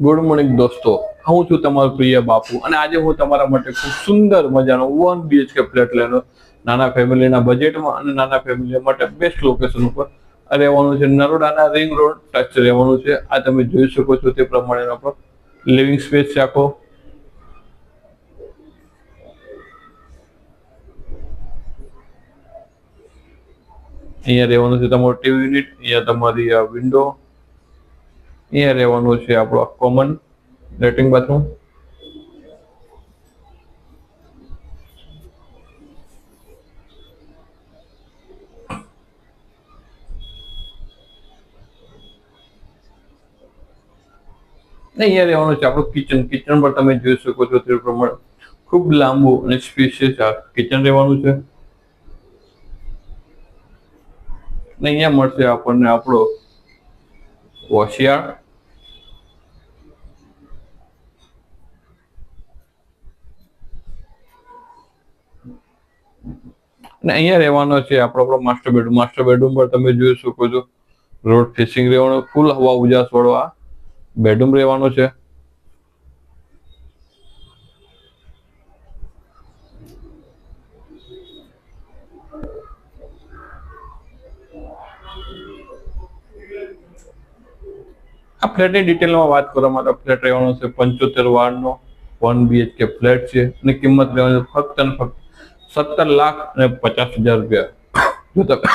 Good morning દોસ્તો. હું છું તમારો પ્રિય બાપુ અને આજે હું તમારા માટે ખૂબ સુંદર મજાનો વન બીએચકે ફ્લેટ લેનો નાના ફેમિલીના બજેટમાં અને નાના ફેમિલી માટે બેસ્ટ લોકેશન ઉપર રહેવાનું છે. નરોડાના રિંગ રોડ ટચ રહેવાનું છે. આ તમે જોઈ શકો છો તે પ્રમાણેનો પર લિવિંગ સ્પેસ છે આખો. અહીંયા રહેવાનું છે તમારું ટીવી યુનિટ અહીંયા તમારી વિન્ડો અહીંયા રહેવાનું છે આપણો કોમન લેટ્રિન બાથરૂમ અહીંયા રહેવાનું છે આપણું કિચન કિચન પર તમે જોઈ શકો છો તે પ્રમાણે ખૂબ લાંબુ અને સ્પેશિયસ કિચન રહેવાનું છે. અહીંયા મળશે આપણને આપણો વોશિયાળ અને અહીંયા રહેવાનો છે આપણો આપણો માસ્ટર બેડરૂમ માસ્ટર બેડરૂમ પર તમે જોઈ શકો છો રોડ ફેસિંગ રહેવાનો ફૂલ હવા ઉજાસ વાળો આ બેડરૂમ રહેવાનો છે. આ ફ્લેટની ડિટેલમાં વાત કરવામાં તો ફ્લેટ રહેવાનો છે, પંચોતેર વાળનો વન બીએચકે ફ્લેટ છે અને કિંમત રહેવાની ફક્ત અને ફક્ત સત્તર લાખ અને પચાસ હજાર રૂપિયા. જો તમે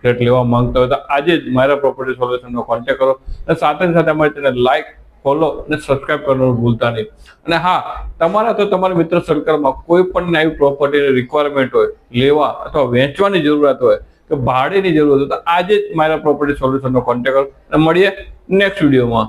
ફ્લેટ લેવા માંગતા હોય તો આજે જ મારા પ્રોપર્ટી સોલ્યુશનનો કોન્ટેક્ટ કરો અને સાથે સાથે અમારી તેને લાઈક ફોલો અને સબસ્ક્રાઇબ કરવાનું ભૂલતા નહીં. અને હા, તમારા તો તમારા મિત્ર સર્કલમાં કોઈ પણ આવી પ્રોપર્ટીની રિક્વાયરમેન્ટ હોય, લેવા અથવા વેચવાની જરૂરિયાત હોય કે ભાડેની જરૂરત હોય તો આજે જ મારા પ્રોપર્ટી સોલ્યુશનનો કોન્ટેક્ટ કરો. અને મળીએ નેક્સ્ટ વિડીયોમાં